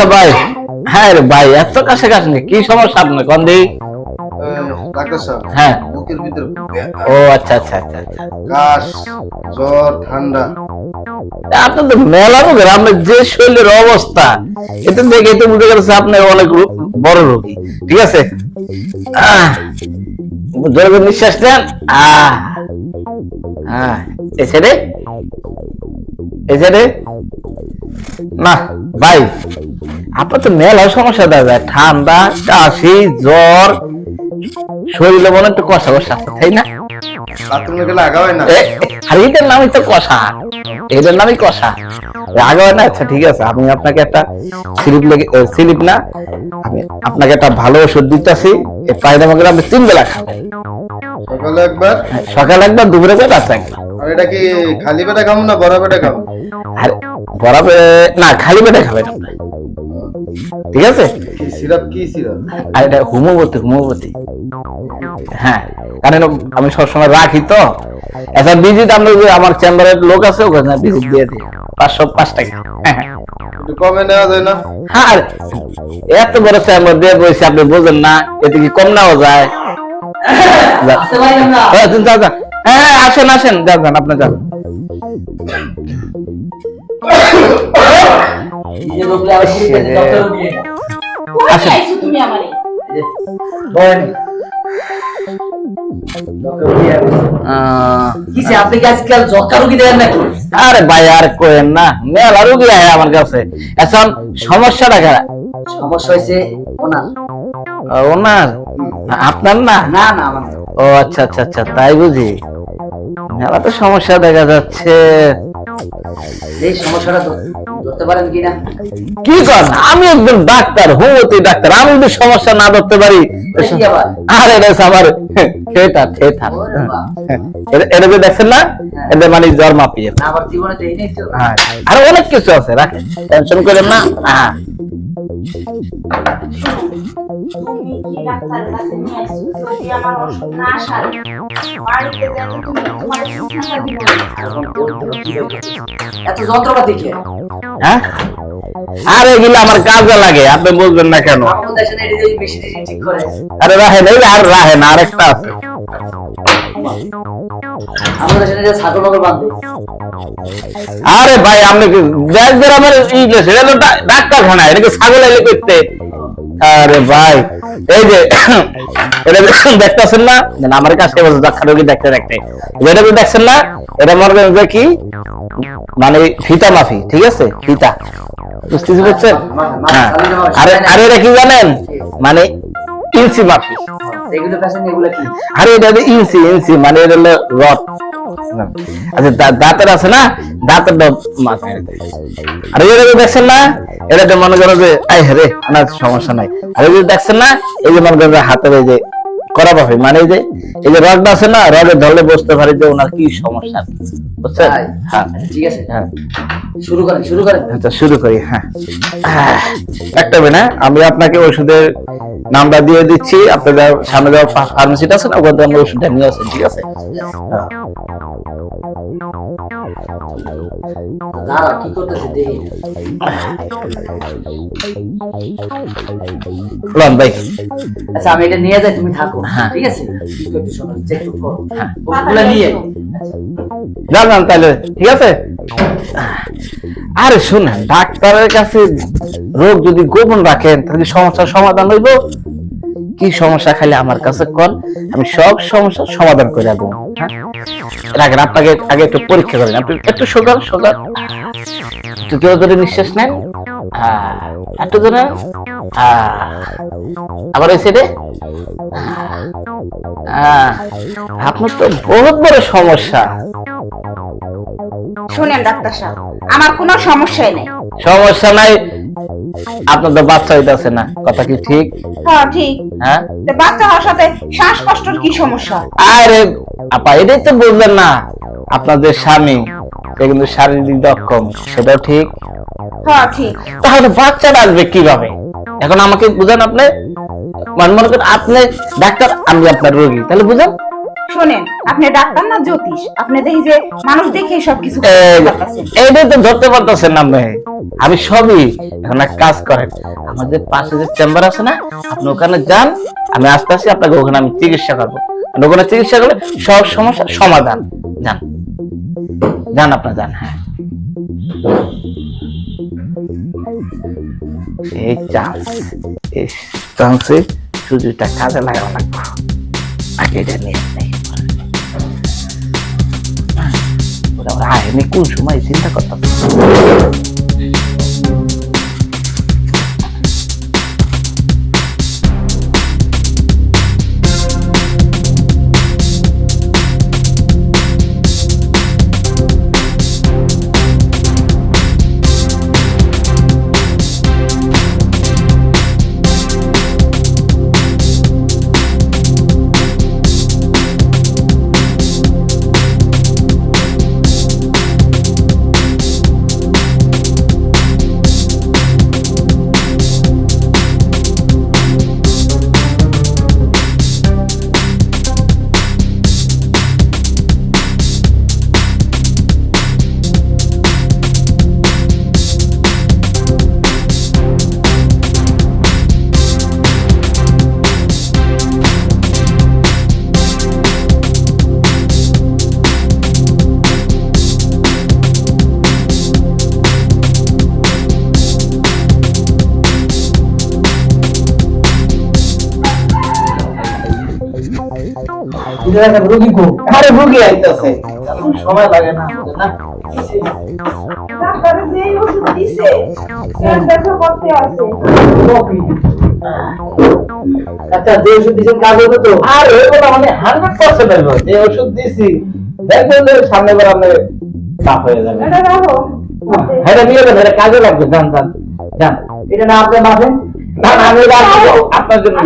আচ্ছা ভাই। হ্যাঁ রে ভাই এত কাছে কাছে নেই কি সমস্যা আপনার? কোন দিক? ডাক্তার সাহেব হ্যাঁ। বুকের ভিতরে ও আচ্ছা আচ্ছা আচ্ছা আচ্ছা। কাশ জ্বর ঠান্ডা। আপনার তো মেলা রোগের আপনার যে শরীরের অবস্থা এটা দেখে তো বুঝতে পারছে আপনি অনেক বড় রোগী। ঠিক আছে? জোরে করে নিঃশ্বাস নেন। হ্যাঁ এসে রে। এসে রে। না ভাই। আপনার তো মেলা সমস্যা দেখা যায় ঠান্ডা কাশি জ্বর। শরীরে মনে একটু কষা কষা আছে, তাই না? বাথরুমে গেলে আগা হয় না? এ, আর এটার নামই তো কষা। এটার নামই কষা। রাগ হয় না? আচ্ছা ঠিক আছে। আমি আপনাকে একটা স্লিপ লেগে স্লিপ না আমি আপনাকে একটা ভালো ওষুধ দিতেছি। এই পায়রামাগুলো আপনি তিন বেলা খাবেন সকালে একবার? হ্যাঁ, সকালে একবার দুপুরে একবার রাত্রে একবার। এটা কি খালি পেটে খাব না বড় পেটে খাব? আর বরাবর না খালি পেটে খাবেন আপনি ঠিক আছে? সিরাপ কি সিরাপ? আর এটা হোমিওপ্যাথি হোমিওপ্যাথি। হ্যাঁ কারণ আমি সবসময় রাখি তো। এখন বিজি আমরা যে আমার চেম্বারের লোক আছে ওখানে ভিজিট দিয়ে দিই। পাঁচশো পাঁচ টাকা। হ্যাঁ হ্যাঁ। একটু কমে নেওয়া যায় না? আর এত বড় চেম্বার দিয়ে বসে আপনি বোঝেন না এতে কি কম নেওয়া যায়? হ্যাঁ। হ্যাঁ হ্যাঁ, আসেন আসেন যান যান আপনি যান। আরে ভাই আর কোয়েন না। মেলা রুগী আয় আমার কাছে। এখন সমস্যাটা কারা? সমস্যা হয়েছে ওনার। ওনার? আপনার না? না না না। ও আচ্ছা আচ্ছা আচ্ছা তাই বুঝি। মেলা তো সমস্যা দেখা যাচ্ছে। এই সমস্যাটা ধরতে পারেন কিনা কি কর আমি একজন ডাক্তার হোমিওপ্যাথি ডাক্তার। আমি যদি সমস্যা না ধরতে পারি আরে থিয়েটার এটা যে দেখছেন না এটা মানে জ্বর মাপিয়ে। আবার জীবনে দেই তো। হ্যাঁ। আর অনেক কিছু আছে রাখেন। টেনশন করেন না। হ্যাঁ। তুমি কি ডাক্তারের কাছে নিয়ে যদি আমার ওষুধ না সারে বাড়িতে যাই তুমি তোমার এত যন্ত্রপাতি কে হ্যাঁ আর এগুলো আমার কাজে লাগে আপনি বলবেন না কেন না আরে রাহেন এই আর রাহেন আরেকটা আছে। আরে ভাই আপনি গ্রামের এটা তো ডাক্তারখানা এটা ছাগল এলে করতে? আরে ভাই এই যে এটা দেখতেছেন না? আমার কাছে বসে ডাক্তার রোগী দেখতে দেখতে। যেটা তো দেখছেন না? এটা মনে করেন যে কি? মানে ফিতা মাফি ঠিক আছে? ফিতা। বুঝতেছি বুঝছেন? হ্যাঁ। আরে আরে এটা কি জানেন? মানে ইঞ্চি মাফি। এগুলো পেশেন্ট এগুলো কি? আরে এটা ইঞ্চি ইঞ্চি মানে এটা হলো রড। আচ্ছা দাঁতের আছে না? দাঁতের মাথায় আর দেখছেন না এটা তো মনে করো যে আই রে না সমস্যা নাই। আর এই দেখছেন না এই যে মনে করো যে হাতের এই যে করা পাবে মানে এই যে এই যে রডটা আছে না রডে ধরলে বসতে পারি যে ওনার কি সমস্যা? বুঝছেন? হ্যাঁ। ঠিক আছে। হ্যাঁ। শুরু করেন শুরু করেন। আচ্ছা শুরু করি হ্যাঁ। একটা মিনিট আমি আপনাকে ওষুধের নামটা দিয়ে দিচ্ছি। আপনাদের সামনে যাওয়ার ফার্মেসিটা আছে না? ওখান থেকে আমরা ওষুধটা নিয়ে আসেন ঠিক আছে। কি করতেছে দেখি। লন ভাই। আচ্ছা আমি এটা নিয়ে যাই তুমি থাকো। হ্যাঁ। ঠিক আছে? একটু শোনো চেক করো ওগুলো নিয়ে। যান যান তাহলে ঠিক আছে? আরে শুনেন, ডাক্তারের কাছে রোগ যদি গোপন রাখেন, তাহলে সমস্যার সমাধান হইব? কি সমস্যা খালি আমার কাছে কল আমি সব সমস্যার সমাধান করে দেবো? রাখেন আপনাকে আগে একটু পরীক্ষা করেন। আপনি একটু সকাল সকাল একটু জোরে জোরে নিঃশ্বাস নেন। একটু জোরে আহ, আবার এই সাইডে আহ, আপনার তো বহুত বড় সমস্যা। শুনেন ডাক্তার সাহেব আমার কোনো সমস্যাই নেই। সমস্যা নাই? আপনার তো বাচ্চা হইতেছে না কথা কি ঠিক? হ্যাঁ ঠিক। হ্যাঁ? বাচ্চা হওয়ার সাথে শ্বাসকষ্টের কি সমস্যা? আরে আপা এটাই তো বুঝলেন না। আপনার যে স্বামী সে কিন্তু শারীরিক দক্ষম সেটাও ঠিক। হ্যাঁ ঠিক। তাহলে বাচ্চাটা আসবে কীভাবে? এখন আমাকে বুঝান আপনি? মানে মনে করেন আপনি ডাক্তার আমি আপনার রোগী। তাহলে বুঝান। শোনেন আপনি ডাক্তার না জ্যোতিষ? আপনি দেখি যে মানুষ দেখে সবকিছু। এইটাই তো ধরতে পারতেছেন না আমি সবই এখন এক কাজ করেন। আমাদের পাশে যে চেম্বার আছে না আপনি ওখানে যান আমি আস্তে আস্তে আপনাকে ওখানে আমি চিকিৎসা করব। ওখানে চিকিৎসা করলে সব সমস্যার সমাধান। যান। যান আপনার যান হ্যাঁ। এই চান্স এই চান্সে সুযোগটা কাজে লাগানো লাগবে আগে এটা নিয়ে নেই। ওরা আয়নি কোন সময় চিন্তা করতাম? আরে ভুগি আইতাছে। সময় লাগে না না? ডাক্তারে যে ওষুধ দিছে এর করতে আছে। আচ্ছা যে ওষুধ দিয়েছেন কাজ হতো তো? আর মানে হান্ড্রেড পার্সেন্ট হইব যে ওষুধ দিছি দেখবেন যে সামনে বার আপনি সাফ হয়ে যাবে। এটা রাখো। এটা নিয়ে যাবেন এটা কাজে লাগবে। যান যান। যান। এটা না আপনি মাফেন না না, আমি রাখব। আপনার জন্য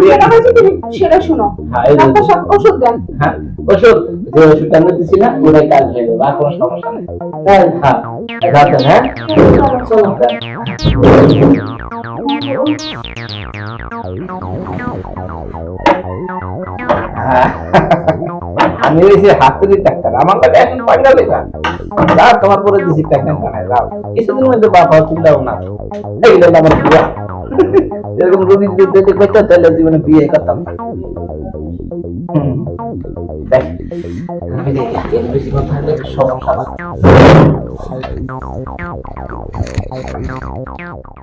সেটা শুনো। ডাক্তার ওষুধ দেন। হ্যাঁ ওষুধ। যে ওষুধটা আমি দিছি না ওটাই কাজ হয়ে যাবে আর কোনো সমস্যা নেই। হ্যাঁ হ্যাঁ যাচ্ছেন হ্যাঁ। চলো হ্যাঁ। আমি হয়েছি হাতুড়ি ডাক্তার আমার কাছে এখন পয়সা লেখা যা তোমার পরে দিছি যাও কিছুদিন মধ্যে বাবা চিন্তা ভাবনা। এই আমার এরকম রবি যদি করতে তাহলে জীবনে বিয়ে করতাম সব হুম।